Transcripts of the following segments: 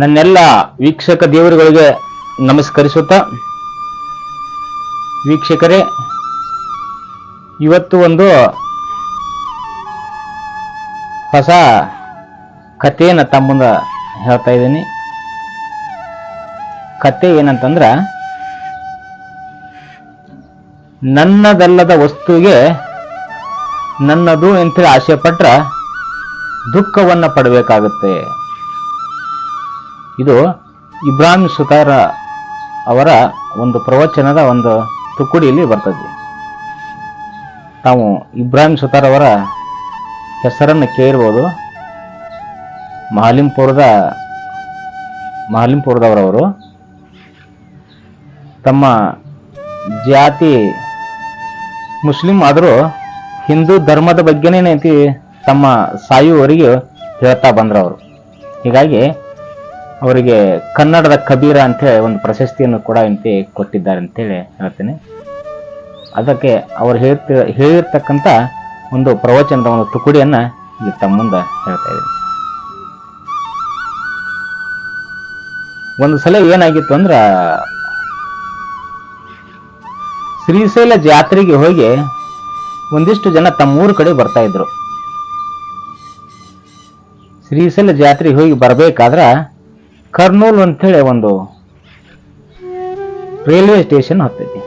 ನನ್ನೆಲ್ಲ ವೀಕ್ಷಕ ದೇವರುಗಳಿಗೆ ನಮಸ್ಕರಿಸುತ್ತ, ವೀಕ್ಷಕರೇ, ಇವತ್ತು ಒಂದು ಹೊಸ ಕಥೆಯನ್ನು ತಮ್ಮಂದ ಹೇಳ್ತಾ ಇದ್ದೀನಿ. ಕತೆ ಏನಂತಂದ್ರ, ನನ್ನದಲ್ಲದ ವಸ್ತುವಿಗೆ ನನ್ನದು ಅಂತೇಳಿ ಆಸೆ ಪಟ್ರ ದುಃಖವನ್ನು ಪಡಬೇಕಾಗುತ್ತೆ. ಇದು ಇಬ್ರಾಹಿಂ ಸುತಾರ ಅವರ ಒಂದು ಪ್ರವಚನದ ಒಂದು ತುಕುಡಿಯಲ್ಲಿ ಬರ್ತದೆ. ತಾವು ಇಬ್ರಾಹಿಂ ಸುತಾರ್ ಅವರ ಹೆಸರನ್ನು ಕೇಳಿರ್ಬೋದು. ಮಹಾಲಿಂಪುರದ ಮಹಾಲಿಂಪುರದವರವರು ತಮ್ಮ ಜಾತಿ ಮುಸ್ಲಿಂ ಆದರೂ ಹಿಂದೂ ಧರ್ಮದ ಬಗ್ಗೆನೇ ತಮ್ಮ ಸಾಯುವವರಿಗೆ ಹೇಳ್ತಾ ಬಂದ್ರು ಅವರು ಹೀಗಾಗಿ ಅವರಿಗೆ ಕನ್ನಡದ ಕಬೀರ ಅಂತೇಳಿ ಒಂದು ಪ್ರಶಸ್ತಿಯನ್ನು ಕೂಡ ಇಂತೆ ಕೊಟ್ಟಿದ್ದಾರೆ ಅಂತೇಳಿ ಹೇಳ್ತೇನೆ. ಅದಕ್ಕೆ ಅವರು ಹೇಳ್ತಿ, ಹೇಳಿರ್ತಕ್ಕಂಥ ಒಂದು ಪ್ರವಚನದ ಒಂದು ತುಕುಡಿಯನ್ನು ಇಲ್ಲಿ ತಮ್ಮ ಮುಂದೆ ಹೇಳ್ತಾ ಇದ್ದೀನಿ. ಒಂದು ಸಲ ಏನಾಗಿತ್ತು ಅಂದ್ರೆ ಶ್ರೀಶೈಲ ಜಾತ್ರೆಗೆ ಹೋಗಿ ಒಂದಿಷ್ಟು ಜನ ತಮ್ಮ ಊರ ಕಡೆ ಬರ್ತಾ ಇದ್ರು. ಶ್ರೀಶೈಲ ಜಾತ್ರೆಗೆ ಹೋಗಿ ಬರ್ಬೇಕಾದ್ರ ಕರ್ನೂಲ್ ಅಂತೇಳಿ ಒಂದು ರೈಲ್ವೆ ಸ್ಟೇಷನ್ ಹತ್ತೈತಿ.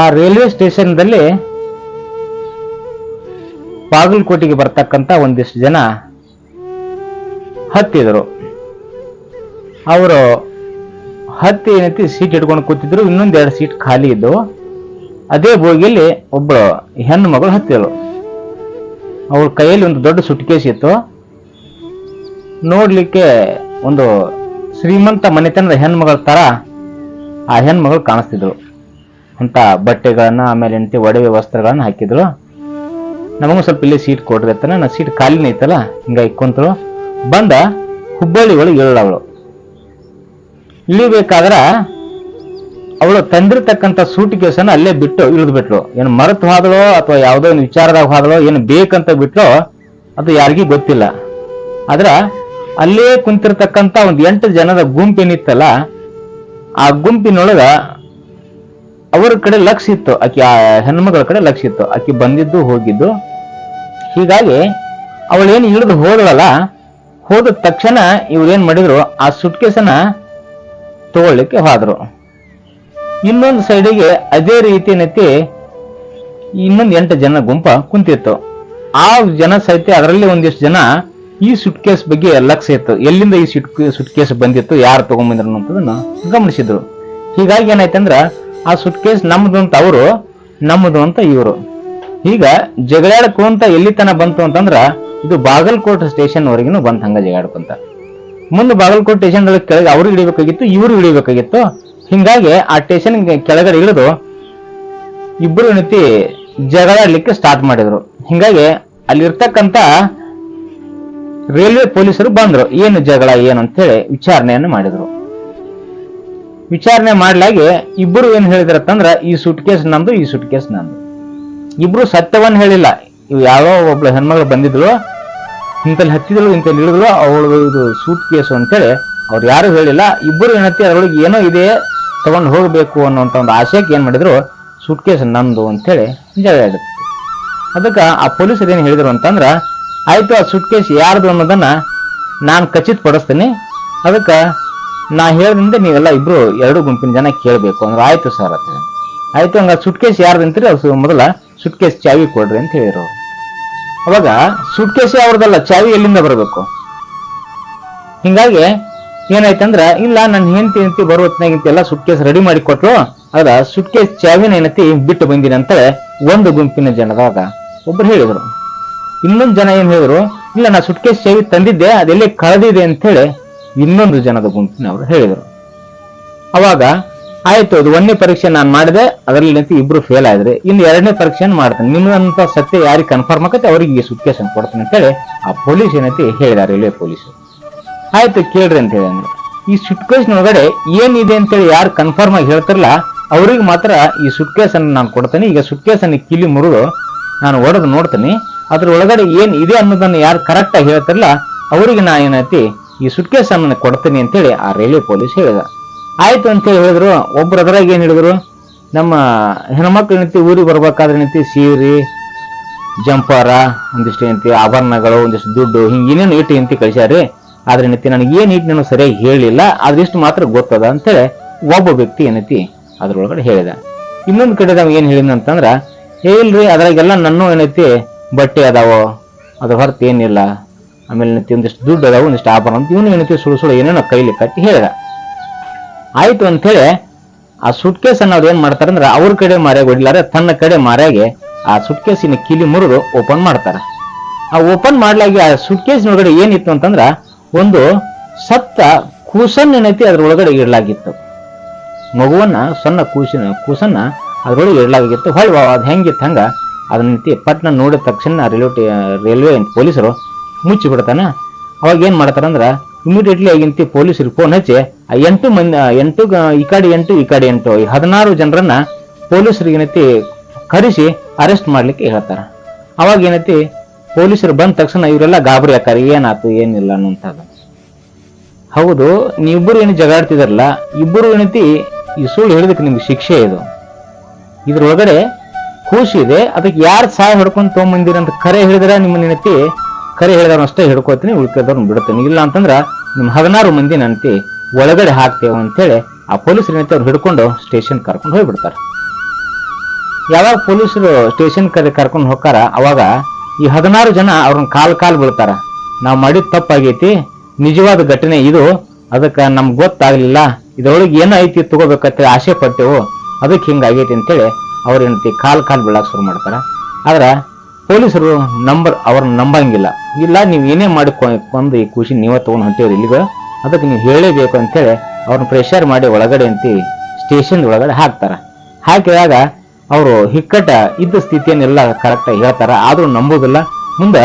ಆ ರೈಲ್ವೆ ಸ್ಟೇಷನ್ದಲ್ಲಿ ಬಾಗಲಕೋಟೆಗೆ ಬರ್ತಕ್ಕಂತ ಒಂದಿಷ್ಟು ಜನ ಹತ್ತಿದ್ರು ಅವರು ಹತ್ತಿ ಏನೈತಿ ಸೀಟ್ ಇಟ್ಕೊಂಡು ಕೂತಿದ್ರು, ಇನ್ನೊಂದು ಎರಡು ಸೀಟ್ ಖಾಲಿ ಇದ್ದವು. ಅದೇ ಬೋಗಿಯಲ್ಲಿ ಒಬ್ಬ ಹೆಣ್ಣು ಮಗಳು ಹತ್ತಿದ್ರು ಅವಳ ಕೈಯಲ್ಲಿ ಒಂದು ದೊಡ್ಡ ಸುಟ್ಕೇಸ್ ಇತ್ತು. ನೋಡ್ಲಿಕ್ಕೆ ಒಂದು ಶ್ರೀಮಂತ ಮನೆತನದ ಹೆಣ್ಮಗಳ ತರ ಆ ಹೆಣ್ಮಗಳು ಕಾಣಿಸ್ತಿದ್ರು. ಅಂತ ಬಟ್ಟೆಗಳನ್ನ, ಆಮೇಲೆ ಎಂತಿ ಒಡವೆ ವಸ್ತ್ರಗಳನ್ನ ಹಾಕಿದ್ರು. ನಮಗೂ ಸ್ವಲ್ಪ ಇಲ್ಲಿ ಸೀಟ್ ಕೊಡ್ರಿ ಅಂತಾನೆ. ನಾ ಸೀಟ್ ಖಾಲಿನೇ ಐತಲ್ಲ, ಹಿಂಗಾಗಿ ಕುಂತಳು ಬಂದ ಹುಬ್ಬಳ್ಳಿ ಒಳಗೆ ಅವಳು ಇಳಿಬೇಕಾದ್ರ ಅವಳು ತಂದಿರ್ತಕ್ಕಂಥ ಸೂಟ್ ಕೇಸನ್ನ ಅಲ್ಲೇ ಬಿಟ್ಟು ಇಳಿದು ಬಿಟ್ಲು ಏನು ಮರೆತು ಹೋದಳೋ ಅಥವಾ ಯಾವುದೋ ಒಂದು ವಿಚಾರದಾಗ ಹೋದಳೋ, ಏನು ಬೇಕಂತ ಬಿಟ್ಲೋ ಅದು ಯಾರಿಗೂ ಗೊತ್ತಿಲ್ಲ. ಆದ್ರ ಅಲ್ಲೇ ಕುಂತಿರ್ತಕ್ಕಂತ ಒಂದು ಎಂಟು ಜನದ ಗುಂಪೇನಿತ್ತಲ್ಲ, ಆ ಗುಂಪಿನೊಳಗ ಅವರ ಕಡೆ ಲಕ್ಷ ಇತ್ತು. ಆಕಿ, ಆ ಹೆಣ್ಮಗಳ ಕಡೆ ಲಕ್ಷ ಇತ್ತು. ಆಕಿ ಬಂದಿದ್ದು, ಹೋಗಿದ್ದು. ಹೀಗಾಗಿ ಅವಳೇನು ಇಳಿದು ಹೋದಳಲ್ಲ, ಹೋದ ತಕ್ಷಣ ಇವ್ರೇನ್ ಮಾಡಿದ್ರು, ಆ ಸುಟ್ಕೇಸನ್ನ ತಗೊಳ್ಳಿಕ್ಕೆ ಹೋದ್ರು. ಇನ್ನೊಂದು ಸೈಡಿಗೆ ಅದೇ ರೀತಿ ಏನೈತಿ ಇನ್ನೊಂದು ಎಂಟು ಜನ ಗುಂಪ ಕುಂತಿತ್ತು. ಆ ಜನ ಸಹಿತ ಅದರಲ್ಲಿ ಒಂದಿಷ್ಟು ಜನ ಈ ಸುಟ್ಕೇಸ್ ಬಗ್ಗೆ ಲಕ್ಷ ಇತ್ತು ಎಲ್ಲಿಂದ ಈ ಸುಟ್ ಸುಟ್ಕೇಸ್ ಬಂದಿತ್ತು, ಯಾರು ತಗೊಂಬಂದ್ರು ಅನ್ನೋದನ್ನ ಗಮನಿಸಿದ್ರು. ಹೀಗಾಗಿ ಏನಾಯ್ತಂದ್ರ ಆ ಸುಟ್ಕೇಸ್ ನಮ್ದು ಅಂತ ಅವರು ನಮ್ಮದು ಅಂತ ಇವರು. ಈಗ ಜಗಳಾಡ್ಕೊಂತ ಎಲ್ಲಿ ತನ ಬಂತು ಅಂತಂದ್ರ, ಇದು ಬಾಗಲಕೋಟೆ ಸ್ಟೇಷನ್ ವರೆಗೂ ಬಂತ ಹಂಗ ಜಗಳಾಡ್ಕೊಂತ ಮುಂದೆ ಬಾಗಲಕೋಟೆ ಸ್ಟೇಷನ್ ಕೆಳಗೆ ಅವ್ರು ಇಳಿಬೇಕಾಗಿತ್ತು ಇವರು ಇಳಿಬೇಕಾಗಿತ್ತು ಹಿಂಗಾಗಿ ಆ ಸ್ಟೇಷನ್ ಕೆಳಗಡೆ ಇಳಿದು ಇಬ್ಬರು ನಿಂತಿ ಜಗಳಾಡ್ಲಿಕ್ಕೆ ಸ್ಟಾರ್ಟ್ ಮಾಡಿದ್ರು. ಹಿಂಗಾಗಿ ಅಲ್ಲಿರ್ತಕ್ಕಂತ ರೈಲ್ವೆ ಪೊಲೀಸರು ಬಂದ್ರು. ಏನು ಜಗಳ, ಏನು ಅಂತೇಳಿ ವಿಚಾರಣೆಯನ್ನು ಮಾಡಿದ್ರು. ವಿಚಾರಣೆ ಮಾಡ್ಲಾಗೆ ಇಬ್ಬರು ಏನ್ ಹೇಳಿದ್ರತ್ತಂದ್ರ ಈ ಸುಟ್ ಕೇಸ್ ನಂದು, ಈ ಸುಟ್ ಕೇಸ್ ನಂದು. ಇಬ್ರು ಸತ್ಯವನ್ನ ಹೇಳಿಲ್ಲ. ಇವ್ ಯಾರೋ ಒಬ್ಳು ಹೆಣ್ಮಗಳು ಬಂದಿದ್ರು ಇಂತಲ್ಲಿ ಹತ್ತಿದ್ರು ಇಂತಲ್ಲಿ ಇಳಿದ್ರು ಅವಳು ಇದು ಸೂಟ್ ಕೇಸು ಅಂತೇಳಿ ಅವ್ರು ಯಾರು ಹೇಳಿಲ್ಲ. ಇಬ್ಬರು ಏನತ್ತಿ ಅದ್ರೊಳಗೆ ಏನೋ ಇದೆ, ತಗೊಂಡು ಹೋಗಬೇಕು ಅನ್ನೋಂಥ ಒಂದು ಆಶಯಕ್ಕೆ ಏನ್ ಮಾಡಿದ್ರು ಸೂಟ್ ಕೇಸ್ ನಂದು ಅಂತೇಳಿ ಜಗಳ ಅದಕ್ಕೆ ಆ ಪೊಲೀಸರು ಏನು ಹೇಳಿದ್ರು ಅಂತಂದ್ರ ಆಯ್ತು ಆ ಸುಟ್ ಕೇಸ್ ಯಾರ್ದು ಅನ್ನೋದನ್ನ ನಾನು ಖಚಿತಪಡಿಸ್ತೀನಿ. ಅದಕ್ಕೆ ನಾ ಹೇಳ್ದಿಂದ ನೀವೆಲ್ಲ ಇಬ್ರು ಎರಡು ಗುಂಪಿನ ಜನ ಕೇಳಬೇಕು. ಅಂದ್ರೆ ಆಯ್ತು ಸರ್ ಅಂತ. ಆಯ್ತು ಹಂಗ ಸುಟ್ ಕೇಸ್ ಯಾರ್ದು ಅಂತೀರಿ? ಅದು ಮೊದಲ ಸುಟ್ ಕೇಸ್ ಚಾವಿ ಕೊಡ್ರಿ ಅಂತ ಹೇಳಿದ್ರು. ಅವಾಗ ಸುಟ್ ಕೇಸ್ ಅವ್ರದ್ದಲ್ಲ ಚಾವಿ ಎಲ್ಲಿಂದ ಬರಬೇಕು? ಹಿಂಗಾಗಿ ಏನಾಯ್ತಂದ್ರ, ಇಲ್ಲ ನನ್ನ ಹೆಂಡತಿ ಹೆಂಡತಿ ಬರೋ ಹೊತ್ನಾಗಿಂತ ಎಲ್ಲ ಸುಟ್ ಕೇಸ್ ರೆಡಿ ಮಾಡಿ ಕೊಟ್ರು, ಅದ ಸುಟ್ ಕೇಸ್ ಚಾವಿನ ಏನತಿ ಬಿಟ್ಟು ಬಂದಿನಿ ಅಂತ ಒಂದು ಗುಂಪಿನ ಜನದಾಗ ಒಬ್ರು ಹೇಳಿದ್ರು. ಇನ್ನೊಂದು ಜನ ಏನ್ ಹೇಳಿದ್ರು, ಇಲ್ಲ, ನಾ ಸುಟ್ಕೇಸ್ ಸೇವಿ ತಂದಿದ್ದೆ ಅದೆಲ್ಲಿ ಕಳೆದಿದೆ ಅಂತೇಳಿ ಇನ್ನೊಂದು ಜನದ ಗುಂಪಿನವರು ಹೇಳಿದರು. ಅವಾಗ ಆಯ್ತು, ಅದು ಒಂದನೇ ಪರೀಕ್ಷೆ ನಾನು ಮಾಡಿದೆ, ಅದರಲ್ಲಿ ನಿಂತು ಇಬ್ರು ಫೇಲ್ ಆದ್ರೆ, ಇನ್ನು ಎರಡನೇ ಪರೀಕ್ಷೆಯನ್ನು ಮಾಡ್ತೇನೆ. ನಿಮ್ಮಂತ ಸತ್ಯ ಯಾರಿಗೆ ಕನ್ಫರ್ಮ್ ಆಗತ್ತೆ ಅವರಿಗೆ ಈ ಸುಟ್ ಕೇಸ್ ಕೊಡ್ತೇನೆ ಅಂತೇಳಿ ಆ ಪೊಲೀಸ್ ಏನೈತಿ ಹೇಳಿದ ರೈಲ್ವೆ ಪೊಲೀಸ್ ಆಯ್ತು, ಕೇಳ್ರಿ ಅಂತ ಹೇಳಿ ಈ ಸುಟ್ಕೇಸ್ನೊಳಗಡೆ ಏನಿದೆ ಅಂತೇಳಿ ಯಾರು ಕನ್ಫರ್ಮ್ ಆಗಿ ಹೇಳ್ತಾರಲ್ಲ ಅವ್ರಿಗೆ ಮಾತ್ರ ಈ ಸುಟ್ಕೇಸ್ ಅನ್ನು ನಾನು ಕೊಡ್ತೇನೆ. ಈಗ ಸುಟ್ಕೇಸ್ ಅನ್ನು ಕಿಲಿ ಮುರಿದು ನಾನು ಹೊಡೆದು ನೋಡ್ತೀನಿ. ಅದ್ರ ಒಳಗಡೆ ಏನ್ ಇದೆ ಅನ್ನೋದನ್ನ ಯಾರು ಕರೆಕ್ಟ್ ಆಗಿ ಹೇಳ್ತಾರಲ್ಲ, ಅವರಿಗೆ ನಾ ಏನೈತಿ, ಈ ಸುಟ್ಕೇಸ್ ಅನ್ನ ಕೊಡ್ತೀನಿ ಅಂತೇಳಿ ಆ ರೈಲ್ವೆ ಪೊಲೀಸ್ ಹೇಳಿದ. ಆಯ್ತು ಅಂತೇಳಿ ಹೇಳಿದ್ರು, ಒಬ್ರು ಅದ್ರಾಗ ಏನ್ ಹೇಳಿದ್ರು, ನಮ್ಮ ಹೆಣ್ಮಕ್ಳು ಏನೈತಿ, ಊರಿಗೆ ಬರ್ಬೇಕಾದ್ರೆ ಏನೈತಿ, ಸೀರೆ, ಜಂಪಾರ, ಒಂದಿಷ್ಟು ಏನೈತಿ, ಆಭರಣಗಳು, ಒಂದಿಷ್ಟು ದುಡ್ಡು, ಹಿಂಗ ಏನೇನು ಇಟ್ಟು ಎಂತಿ ಕಳಿಸ್ಯಾರಿ, ಆದ್ರೆ ಏನೈತಿ, ನನಗೆ ಏನ್ ಇಟ್ಟು ನಾನು ಸರಿಯಾಗಿ ಹೇಳಿಲ್ಲ, ಆದ್ರೆ ಇಷ್ಟು ಮಾತ್ರ ಗೊತ್ತದ ಅಂತೇಳಿ ಒಬ್ಬ ವ್ಯಕ್ತಿ ಏನೈತಿ ಅದ್ರೊಳಗಡೆ ಹೇಳಿದ. ಇನ್ನೊಂದು ಕಡೆ ನಾವು ಏನ್ ಹೇಳಿದ ಅಂತಂದ್ರ ಹೇಳ್ರಿ ಅದ್ರಾಗೆಲ್ಲ ನನ್ನ ಏನೈತಿ ಬಟ್ಟೆ ಅದಾವೋ, ಅದ್ರ ಹೊರತು ಏನಿಲ್ಲ. ಆಮೇಲೆ ಒಂದಿಷ್ಟು ದುಡ್ಡು ಅದಾವ ಒಂದಿಷ್ಟು ಆಭರಣ ಅಂತ ಇವನು ಏನಂತ ಸುಳು ಸುಳು ಏನೇನೋ ಕೈಲಿ ಕಟ್ಟಿ ಹೇಳಿದ. ಆಯ್ತು ಅಂತೇಳಿ ಆ ಸುಟ್ಕೇಸ್ ಅನ್ನೋದು ಏನ್ ಮಾಡ್ತಾರೆ ಅಂದ್ರೆ ಅವ್ರ ಕಡೆ ಮಾರ್ಯಾಗ ಹೊಡಿಲಾರೆ, ತನ್ನ ಕಡೆ ಮಾರ್ಯಾಗೆ ಆ ಸುಟ್ಕೇಸಿನ ಕಿಲಿ ಮುರಿದು ಓಪನ್ ಮಾಡ್ತಾರ. ಆ ಓಪನ್ ಮಾಡ್ಲಾಗಿ ಆ ಸುಟ್ಕೇಸಿನ ಒಳಗಡೆ ಏನಿತ್ತು ಅಂತಂದ್ರ ಒಂದು ಸತ್ತ ಕೂಸನ್ ಏನೈತಿ ಅದ್ರೊಳಗಡೆ ಇಡ್ಲಾಗಿತ್ತು. ಮಗುವನ್ನ ಸಣ್ಣ ಕೂಸಿನ ಕೂಸನ್ನ ಅದ್ರೊಳಗೆ ಇಡಲಾಗಿತ್ತು. ಹೊಳ್ವ ಅದು ಹೆಂಗಿತ್ತು ಹಂಗ ಅದನ್ನ ಪಟ್ನ ನೋಡಿದ ತಕ್ಷಣ ರೈಲ್ವೆ ರೈಲ್ವೆ ಪೊಲೀಸರು ಮುಚ್ಚಿ ಬಿಡ್ತಾನೆ. ಅವಾಗ ಏನ್ ಮಾಡ್ತಾರಂದ್ರ ಇಮಿಡಿಯೇಟ್ಲಿ ಆಗಿಂತಿ ಪೊಲೀಸರು ಫೋನ್ ಹಚ್ಚಿ, ಆ ಎಂಟು ಮಂದಿ ಎಂಟು ಈ ಕಡೆ ಎಂಟು, ಈ ಕಡೆ ಎಂಟು ಹದಿನಾರು ಜನರನ್ನ ಪೊಲೀಸರಿಗೆ ಏನೈತಿ ಕರೆಸಿ ಅರೆಸ್ಟ್ ಮಾಡ್ಲಿಕ್ಕೆ ಹೇಳ್ತಾರ. ಅವಾಗ ಏನೈತಿ ಪೊಲೀಸರು ಬಂದ ತಕ್ಷಣ ಇವರೆಲ್ಲ ಗಾಬರಿ ಹಾಕಾರ ಏನಾಯ್ತು ಏನಿಲ್ಲ ಅನ್ನುವಂಥದ್ದು. ಹೌದು ನೀವಿಬ್ಬರು ಏನು ಜಗಾಡ್ತಿದಾರಲ್ಲ ಇಬ್ಬರು ಏನೈತಿ ಈ ಸುಳ್ಳು ಹೇಳಿದಕ್ಕೆ ನಿಮ್ಗೆ ಶಿಕ್ಷೆ ಇದು. ಇದ್ರೊಳಗಡೆ ಇದೆ. ಅದಕ್ಕೆ ಯಾರು ಸಹಾಯ ಹಿಡ್ಕೊಂಡು ತೊಗೊಂಬಂದಿರ ಅಂತ ಕರೆ ಹೇಳಿದ್ರೆ ನಿಮ್ಮ ನೆನಪಿ, ಕರೆ ಹೇಳಿದವ್ರನ್ನ ಅಷ್ಟೇ ಹಿಡ್ಕೋತೀನಿ, ಉಳ್ಕಿದವ್ರನ್ನ ಬಿಡ್ತೀನಿ. ಇಲ್ಲ ಅಂತಂದ್ರೆ ನಿಮ್ಮ ಹದಿನಾರು ಮಂದಿ ನೆನಪಿ ಒಳಗಡೆ ಹಾಕ್ತೇವೆ ಅಂತೇಳಿ ಆ ಪೊಲೀಸ್ ನೆನಪಿ ಅವ್ರು ಹಿಡ್ಕೊಂಡು ಸ್ಟೇಷನ್ ಕರ್ಕೊಂಡು ಹೋಗ್ಬಿಡ್ತಾರೆ. ಯಾವಾಗ ಪೊಲೀಸರು ಸ್ಟೇಷನ್ ಕರೆ ಕರ್ಕೊಂಡು ಹೋಗ್ತಾರ, ಅವಾಗ ಈ ಹದಿನಾರು ಜನ ಅವ್ರನ್ನ ಕಾಲ್ ಕಾಲ್ ಬೀಳ್ತಾರ. ನಾವು ಮಾಡಿದ ತಪ್ಪಾಗೈತಿ, ನಿಜವಾದ ಘಟನೆ ಇದು, ಅದಕ್ಕೆ ನಮ್ಗೆ ಗೊತ್ತಾಗ್ಲಿಲ್ಲ, ಇದ್ರೊಳಗೆ ಏನೋ ಐತಿ ತಗೋಬೇಕಂತ ಆಸೆ ಪಟ್ಟೆವು, ಅದಕ್ಕೆ ಹಿಂಗಾಗೈತಿ ಅಂತೇಳಿ ಅವ್ರ ಹೆಂಡತಿ ಕಾಲು ಕಾಲ್ ಬೀಳಕ್ಕೆ ಶುರು ಮಾಡ್ತಾರ. ಆದ್ರ ಪೊಲೀಸರು ನಂಬರ್ ಅವ್ರನ್ನ ನಂಬಂಗಿಲ್ಲ. ಇಲ್ಲ, ನೀವು ಏನೇ ಮಾಡಿ ಕೊಂದು ಈ ಖುಷಿ ನೀವೇ ತೊಗೊಂಡು ಹೊಂಟೇವ್ರಿ ಇಲ್ಲಿಗ. ಅದಕ್ಕೆ ನೀವು ಹೇಳಲೇಬೇಕು ಅಂತೇಳಿ ಅವ್ರನ್ನ ಪ್ರೆಷರ್ ಮಾಡಿ ಒಳಗಡೆ ಅಂತಿ ಸ್ಟೇಷನ್ ಒಳಗಡೆ ಹಾಕ್ತಾರ. ಹಾಕಿದಾಗ ಅವರು ಹಿಕ್ಕಟ ಇದ್ದ ಸ್ಥಿತಿಯನ್ನೆಲ್ಲ ಕರೆಕ್ಟಾಗಿ ಹೇಳ್ತಾರ. ಆದ್ರೂ ನಂಬೋದಿಲ್ಲ. ಮುಂದೆ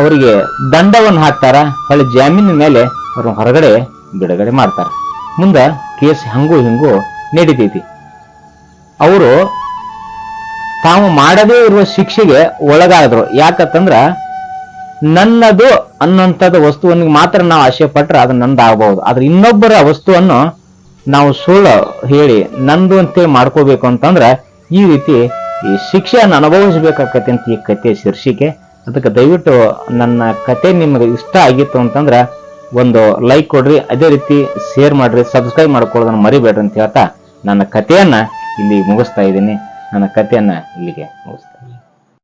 ಅವರಿಗೆ ದಂಡವನ್ನು ಹಾಕ್ತಾರ. ಹೊಳ್ಳಿ ಜಾಮೀನಿನ ಮೇಲೆ ಅವ್ರ ಹೊರಗಡೆ ಬಿಡುಗಡೆ ಮಾಡ್ತಾರ. ಮುಂದೆ ಕೇಸ್ ಹಂಗೂ ಹಿಂಗೂ ನಡೀತೈತಿ. ಅವರು ತಾವು ಮಾಡದೇ ಇರುವ ಶಿಕ್ಷೆಗೆ ಒಳಗಾದ್ರು. ಯಾಕಂತಂದ್ರ, ನನ್ನದು ಅನ್ನೋಂಥದ್ದು ವಸ್ತುವನ್ನು ಮಾತ್ರ ನಾವು ಆಶಯ ಪಟ್ರೆ ಅದು ನಂದಾಗಬಹುದು. ಆದ್ರೆ ಇನ್ನೊಬ್ಬರ ವಸ್ತುವನ್ನು ನಾವು ಸುಳ್ಳು ಹೇಳಿ ನಂದು ಅಂತೇಳಿ ಮಾಡ್ಕೋಬೇಕು ಅಂತಂದ್ರೆ, ಈ ರೀತಿ ಈ ಶಿಕ್ಷೆಯನ್ನು ಅನುಭವಿಸ್ಬೇಕಾಕತಿ ಅಂತ ಈ ಕತೆ ಶೀರ್ಷಿಕೆ. ಅದಕ್ಕೆ ದಯವಿಟ್ಟು ನನ್ನ ಕತೆ ನಿಮಗೆ ಇಷ್ಟ ಆಗಿತ್ತು ಅಂತಂದ್ರೆ, ಒಂದು ಲೈಕ್ ಕೊಡ್ರಿ, ಅದೇ ರೀತಿ ಶೇರ್ ಮಾಡ್ರಿ ಸಬ್ಸ್ಕ್ರೈಬ್ ಮಾಡ್ಕೊಳ್ಳೋದನ್ನ ಮರಿಬೇಡ್ರಿ ಅಂತ ಹೇಳ್ತಾ ನನ್ನ ಕಥೆಯನ್ನ ಇಲ್ಲಿ ಮುಗಿಸ್ತಾ ಇದ್ದೀನಿ. ನನ್ನ ಕಥೆಯನ್ನ ಇಲ್ಲಿಗೆ ಮುಗಿಸ್ತೀನಿ.